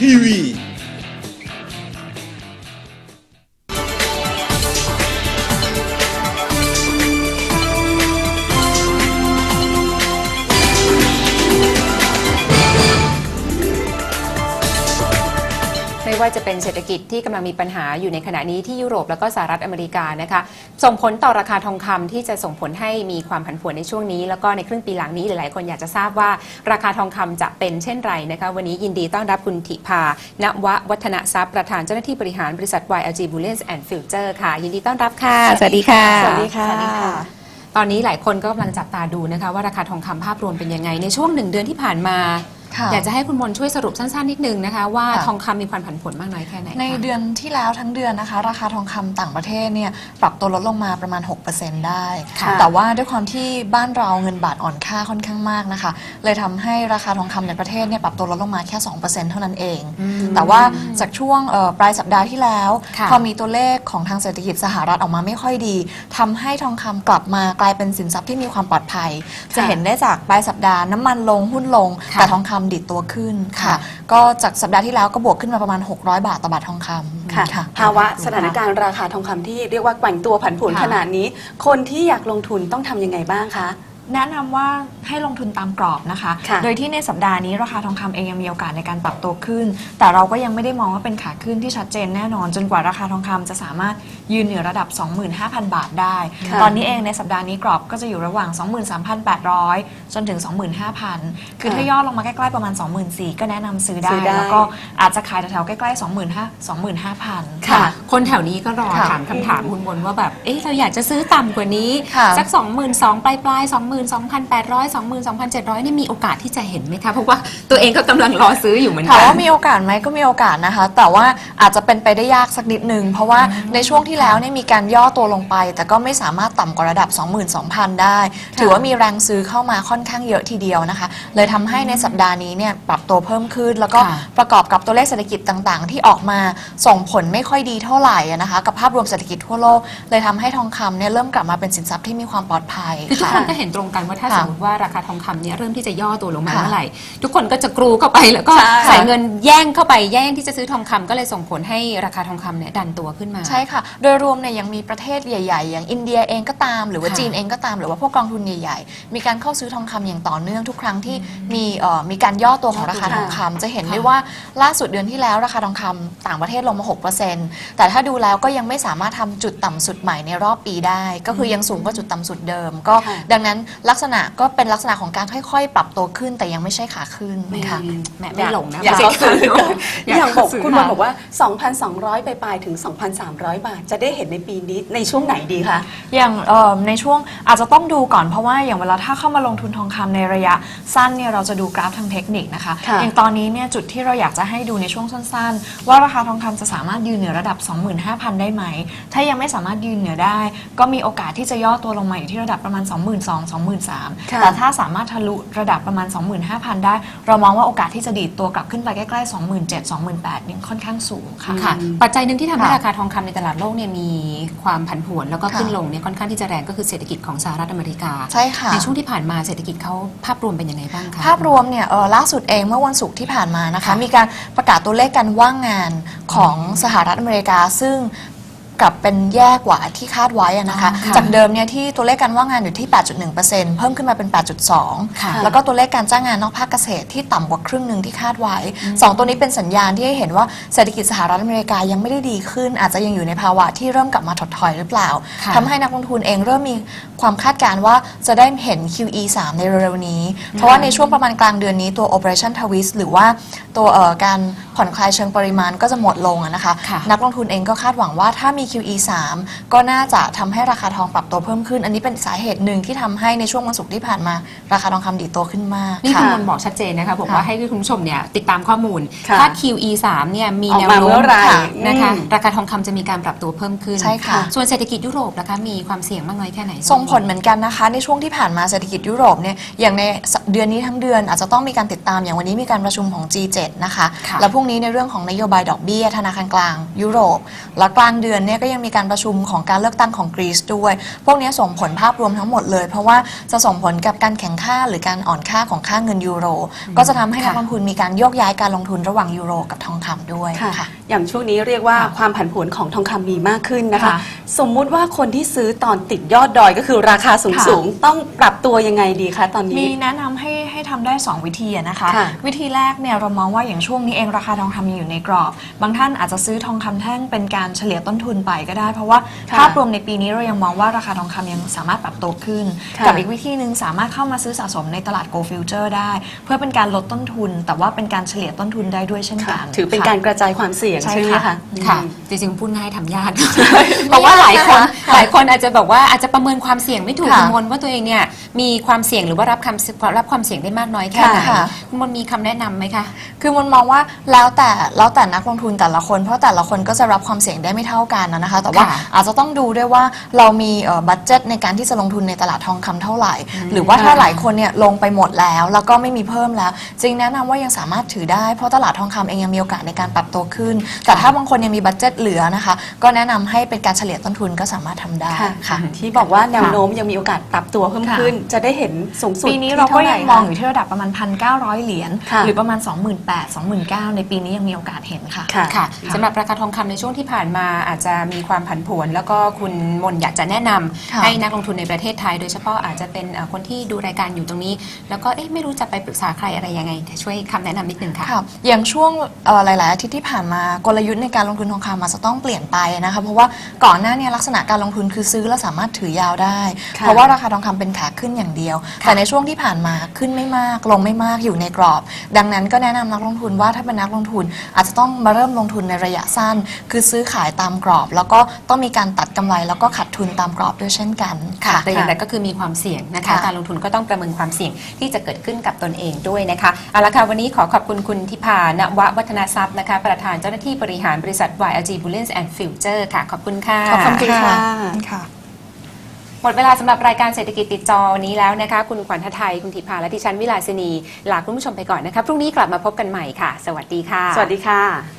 ที วีไม่ว่าจะเป็นเศรษฐกิจที่กำลังมีปัญหาอยู่ในขณะนี้ที่ยุโรปแล้วก็สหรัฐอเมริกานะคะส่งผลต่อราคาทองคำที่จะส่งผลให้มีความผันผวนในช่วงนี้ แล้วก็ในครึ่งปีหลังนี้หลายๆ คนอยากจะทราบว่าราคาทองคำจะเป็นเช่นไรนะคะวันนี้ยินดีต้อนรับคุณธิพานววัฒนทรัพย์ประธานเจ้าหน้าที่บริหารบริษัท YLG Bullion and Future ค่ะ ยินดีต้อนรับค่ะ สวัสดีค่ะ สวัสดีค่ะตอนนี้หลายคนก็กำลังจับตาดูนะคะว่าราคาทองคำภาพรวมเป็นยังไง ในช่วงหนึ่งเดือนที่ผ่านมาค่ะ อยากจะให้คุณมนต์ช่วยสรุปสั้นๆนิดนึงนะคะ ว่าค่ะทองคำมีความผันผวนมากน้อยแค่ไหนในคะเดือนที่แล้วทั้งเดือนนะคะ ราคาทองคำต่างประเทศเนี่ยปรับตัวลดลงมาประมาณ 6%ได้ค่ะแต่ว่าด้วยความที่บ้านเราเงินบาทอ่อนค่าค่อนข้างมากนะคะ เลยทำให้ราคาทองคำในประเทศเนี่ยปรับตัวลดลงมาแค่ 2%เท่านั้นเองอืมแต่ว่าจากช่วงเอ่อปลายสัปดาห์ที่แล้วค่ะพอมีตัวเลขของทางเศรษฐกิจสหรัฐออกมาไม่ค่อยดีทำให้ทองคำกลับมากลายเป็นสินทรัพย์ที่มีความปลอดภัย จะเห็นได้จากปลายสัปดาห์น้ำมันลงหุ้นลงค่ะแต่ทองคำดิดตัวขึ้นค่ะค่ะ ก็จากสัปดาห์ที่แล้วก็บวกขึ้นมาประมาณ 600 บาทต่อบาททองคำค่ะ ภาวะสถานการณ์ราคาทองคำที่เรียกว่าแกว่งตัวผันผวนค่ะขนาดนี้ คนที่อยากลงทุนต้องทำยังไงบ้างคะ แนะนำว่าให้ลงทุนตามกรอบนะคะ ค่ะโดยที่ในสัปดาห์นี้ราคาทองคำเองยังมีโอกาสในการปรับตัวขึ้น แต่เราก็ยังไม่ได้มองว่าเป็นขาขึ้นที่ชัดเจนแน่นอน จนกว่าราคาทองคำจะสามารถยืนเหนือระดับ 25,000 บาทได้ ค่ะ ตอนนี้เองในสัปดาห์นี้กรอบก็จะอยู่ระหว่าง 23,800 จนถึง 25,000 คือถ้าย่อลงมาใกล้ๆประมาณ 24,000ก็แนะนำซื้อได้ ซื้อได้ แล้วก็อาจจะขายแถวๆใกล้ๆ 25,000 25,000 ค่ะ คนแถวนี้ก็รอค่ะถามคำถามคุณมนต์ว่าแบบ เอ๊ะเราอยากจะซื้อต่ำกว่านี้ ค่ะ สัก 2 2 0 0 0ปลายปลายๆ22,800 22,700นี่มีโอกาสที่จะเห็นไหมคะเพราะว่าตัวเองก็กำลังรอซื้ออยู่เหมือนกัถามว่ามีโอกาสไหมก็มีโอกาสนะคะ แต่ว่าอาจจะเป็นไปได้ยากสักนิดนึง เพราะว่าในช่วงที่แล้วเนี่ยมีการย่อตัวลงไป แต่ก็ไม่สามารถต่ำกว่าระดับ 22,000 ได้ ถือว่ามีแรงซื้อเข้ามาค่อนข้างเยอะทีเดียวนะคะ เลยทำให้ในสัปดาห์นี้เนี่ยปรับตัวเพิ่มขึ้น แล้วก็ค่ะ ประกอบกับตัวเลขเศรษฐกิจต่างๆ ที่ออกมาส่งผลไม่ค่อยดีเท่าไหร่อะนะคะกับภาพรวมเศรษฐกิจทั่วโลกเลยทำให้ทองคำเนี่ยเริ่มกลับมาเป็นสินทรัพย์ที่มีความปลอดภัยคือทุกค่ะ คนก็เห็นตรงกันว่าถ้าค่ะสมมติว่าราคาทองคำเนี่ยเริ่มที่จะย่อตัวลงมาค่ะเมื่อไหร่ ทุกคนก็จะกรูเข้าไปแล้วก็ใช่ใส่เงินแย่งเข้าไปแย่งที่จะซื้อทองคำก็เลยส่งผลให้ราคาทองคำเนี่ยดันตัวขึ้นมา ใช่ค่ะ โดยรวมเนี่ยยังมีประเทศใหญ่ๆ อย่างอินเดียเองก็ตาม หรือว่าค่ะจีนเองก็ตาม หรือว่าพวกกองทุนใหญ่ๆ มีการเข้าซื้อทองคำอย่างต่อเนื่องทุกครั้งที่มีเอ่อมีการย่อตัวของราคาทองคำจะเห็นได้ว่าล่าสุดเดือนที่แล้วราคาทองคำต่างประเทศลงมา 6%แต่ถ้าดูแล้วก็ยังไม่สามารถทำจุดต่ำสุดใหม่ในรอบปีได้ ก็คือยังสูงกว่าจุดต่ำสุดเดิม ก็ค่ะดังนั้นลักษณะก็เป็นลักษณะของการค่อย ๆ ปรับตัวขึ้น แต่ยังไม่ใช่ขาขึ้นค่ะแหมไม่หลงนะอยากไม่เข้าซื้ออยากอย่างบอกเข้าซื้อคุณมนต์ค่ะบอกว่า 2,200 ไปปลายๆถึง 2,300 บาท จะได้เห็นในปีนี้ในช่วงไหนดีคะอย่างเอ่อในช่วงอาจจะต้องดูก่อนเพราะว่าอย่างเวลาถ้าเข้ามาลงทุนทองคำในระยะสั้นเนี่ยเราจะดูกราฟทางเทคนิคนะคะค่ะอย่างตอนนี้เนี่ยจุดที่เราอยากจะให้ดูในช่วงสั้น ๆ ว่าราคาทองคำจะสามารถยืนเหนือระดับ 25,000 ได้ไหม ถ้ายังไม่สามารถยืนเหนือได้ ก็มีโอกาสที่จะย่อตัวลงมาอยู่ที่ระดับประมาณ 22,000 23,000ค่ะแต่ถ้าสามารถทะลุระดับประมาณ 25,000 ได้ เรามองว่าโอกาสที่จะดีดตัวกลับขึ้นไปใกล้ๆ 27,000 28,000ยังค่อนข้างสูงค่ะ ค่ะ ปัจจัยหนึ่งที่ทำให้ค่ะราคาทองคำในตลาดโลกเนี่ยมีความผันผวนแล้วก็ค่ะขึ้นลงเนี่ยค่อนข้างที่จะแรงก็คือเศรษฐกิจของสหรัฐอเมริกา ใช่ค่ะ ในช่วงที่ผ่านมาเศรษฐกิจเขาภาพรวมเป็นยังไงบ้างคะ ภาพรวมเนี่ยเอ่อล่าสุดเองเมื่อวันศุกร์ที่ผ่านมานะคะ ค่ะมีการประกาศตัวเลขการว่างงานของสหรัฐอเมริกา ซึ่ง กลับเป็นแย่กว่าที่คาดไว้อะนะคะอ๋อค่ะจากเดิมเนี่ยที่ตัวเลขการว่างงานอยู่ที่ 8.1%เพิ่มขึ้นมาเป็น8.2ค่ะแล้วก็ตัวเลขการจ้างงานนอกภาคเกษตรที่ต่ำกว่าครึ่งหนึ่งที่คาดไว้สองตัวนี้เป็นสัญญาณที่ให้เห็นว่าเศรษฐกิจสหรัฐอเมริกายังไม่ได้ดีขึ้น อาจจะยังอยู่ในภาวะที่เริ่มกลับมาถดถอยหรือเปล่าค่ะ ทำให้นักลงทุนเองเริ่มมีความคาดการณ์ว่าจะได้เห็น QE 3ในเร็วๆนี้ เพราะว่าในช่วงประมาณกลางเดือนนี้ตัว Operation Twist หรือว่าตัวเอ่อการ ผ่อนคลายเชิงปริมาณก็จะหมดลงอะนะคะ ค่ะ นักลงทุนเองก็คาดหวังว่าถ้ามี QE 3 ก็น่าจะทำให้ราคาทองปรับตัวเพิ่มขึ้น อันนี้เป็นสาเหตุหนึ่งที่ทำให้ในช่วงวันศุกร์ที่ผ่านมา ราคาทองคำดีดตัวขึ้นมากนี่ค่ะคุณมนต์บอกชัดเจนนะคะบอกว่าค่ะให้คุณผู้ชมเนี่ยติดตามข้อมูล ค่ะถ้า QE 3เนี่ยมีออกแนวมาโน้เมื่มอไหร่ค่ะนะคะอืม ราคาทองคำจะมีการปรับตัวเพิ่มขึ้นใช่ค่ะ ส่วนเศรษฐกิจยุโรปนะคะมีความเสี่ยงมากน้อยแค่ไหน ส่งผลเหมือนกันนะคะ ในช่วงที่ผ่านมาเศรษฐกิจยุโรปเนี่ยอย่างในเดือนนี้ทั้งเดือนอาจจะต้องมีการติดตามอย่างวันนี้มีการประชุมของ G7 นะคะ ค่ะ แล้วพรุ่งนี้ในเรื่องของนโยบายดอกเบี้ยธนาคารกลาง ยุโรป และกลางเดือนเนี่ยก็ยังมีการประชุมของการเลือกตั้งของกรีซด้วย พวกนี้ส่งผลภาพรวมทั้งหมดเลย เพราะว่าจะส่งผลกับการแข่งค่าหรือการอ่อนค่าของค่าเงินยูโร ก็จะทำให้นักค่ะลงทุนมีการโยกย้ายการลงทุนระหว่างยูโร กับทองคำด้วยค่ะค่ะ อย่างช่วงนี้เรียกว่าค่ะความผันผวนของทองคำมีมากขึ้นนะคะค่ะสมมุติว่าคนที่ซื้อตอนติดยอดดอยก็คือราคาสูงค่ะสูงๆต้องปรับตัวยังไงดีคะตอนมีนี้แนะนำให้ให้ทำได้ 2 วิธีอะนะคะค่ะวิธีแรกเนี่ยเรามองว่าอย่างช่วงนี้เองราคาทองคำยังอยู่ในกรอบ บางท่านอาจจะซื้อทองคำแท่งเป็นการเฉลี่ยต้นทุนไปก็ได้ เพราะว่าค่ะภาพรวมในปีนี้เรายังมองว่าราคาทองคำยังสามารถปรับตัวขึ้น ค่ะ กับอีกวิธีหนึ่งสามารถเข้ามาซื้อสะสมในตลาด Go Future ได้ เพื่อเป็นการลดต้นทุน แต่ว่าเป็นการเฉลี่ยต้นทุนได้ด้วยเช่นค่ะกันถือเป็นค่ะการกระจายความเสี่ยงใช่ใช่ไหมค่ะ คะค่ะอืมจริงๆพูดง่ายทำยาก เพราะว่าหลายคนหลายคนอาจจะแบบว่าอาจจะประเมินความเสี่ยงไม่ถูกค่ะคุณมนว่าตัวเองเนี่ยมีความเสี่ยงหรือว่ารับคำรับความเสี่ยงได้มากน้อยแค่ไหนค่ะ คุณมนมีคำแนะนำไหมคะ คือมันมองว่าแล้วแต่แล้วแต่นักลงทุนแต่ละคน เพราะแต่ละคนก็จะรับความเสี่ยงได้ไม่เท่ากันนะนะคะ แต่ว่าค่ะอาจจะต้องดูด้วยว่าเรามีบัตเจ็ตในการที่จะลงทุนในตลาดทองคำเท่าไหร่ หรือว่าถ้าค่ะหลายคนเนี่ยลงไปหมดแล้ว แล้วก็ไม่มีเพิ่มแล้วจริงแนะนำว่ายังสามารถถือได้เพราะตลาดทองคำเองยังมีโอกาสในการปรับตัวขึ้น แต่ถ้าบางคนยังมีบัตเจ็ตเหลือนะคะ ก็แนะนำให้เป็นการเฉลี่ยต้นทุนก็สามารถทำได้ค่ะค่ะ ที่บอกว่าแนวโน้มยังมีโอกาสปรับตัวเพิ่มค่ะ ขึ้น จะได้เห็นสูงสุดปีนี้ที่เราก็ท่ไหยังมองอยู่ที่ระดับประมาณ 1,900 เหรียญค่ะ หรือประมาณ 28,000 29,000 ในปีนี้ยังมีโอกาสเห็นค่ะ ค่ะค่ะสำหรับราคาทองคำในช่วงที่ผ่านมาอาจจะมีความผันผวน แล้วก็คุณมนอยากจะแนะนำค่ะให้นักลงทุนในประเทศไทย โดยเฉพาะอาจจะเป็นเอ่อคนที่ดูรายการอยู่ตรงนี้ แล้วก็เอ๊ะไม่รู้จะไปปรึกษาใครอะไรยังไงช่วยคำแนะนำนิดนึงค่ะ ค่ะอย่างช่วงเอ่อหลาย ๆ อาทิตย์ที่ผ่านมากลยุทธ์ในการลงทุนทองคำอาจจะต้องเปลี่ยนไปนะคะเพราะว่าก่อนหน้าเนี้ลักษณะการลงทุนคือซื้อแล้วสามารถถือยาวได้ ค่ะเพราะว่าราคาทองคำเป็นขาขึ้นอย่างเดียว แต่ในช่วงที่ผ่านมาขึ้นไม่มากลงไม่มากอยู่ในกรอบ ดังนั้นก็แนะนำนักลงทุนว่าถ้าเป็นนักลงทุน อาจจะต้องมาเริ่มลงทุนในระยะสั้น คือซื้อขายตามกรอบ แล้วก็ต้องมีการตัดกำไร แล้วก็ขาดทุนตามกรอบด้วยเช่นกันค่ะค่ะแต่อย่างไรก็คือมีความเสี่ยงนะคะค่ะการลงทุนก็ต้องประเมินความเสี่ยงที่จะเกิดขึ้นกับตนเองด้วยนะคะเอาละค่ะวันนี้ขอขอบคุณคุณทิพานววัฒนทรัพย์นะคะ ประธานเจ้าหน้าที่บริหารบริษัท YLG Bullion and Future ค่ะ ขอบคุณค่ะขอบคุณค่ะค่ะ หมดเวลาสำหรับรายการเศรษฐกิจติดจอวันนี้แล้วนะคะ คุณขวัญทไทย คุณธิพาและดิฉันวิลาสินี ลาคุณผู้ชมไปก่อนนะคะ พรุ่งนี้กลับมาพบกันใหม่ค่ะ สวัสดีค่ะ สวัสดีค่ะ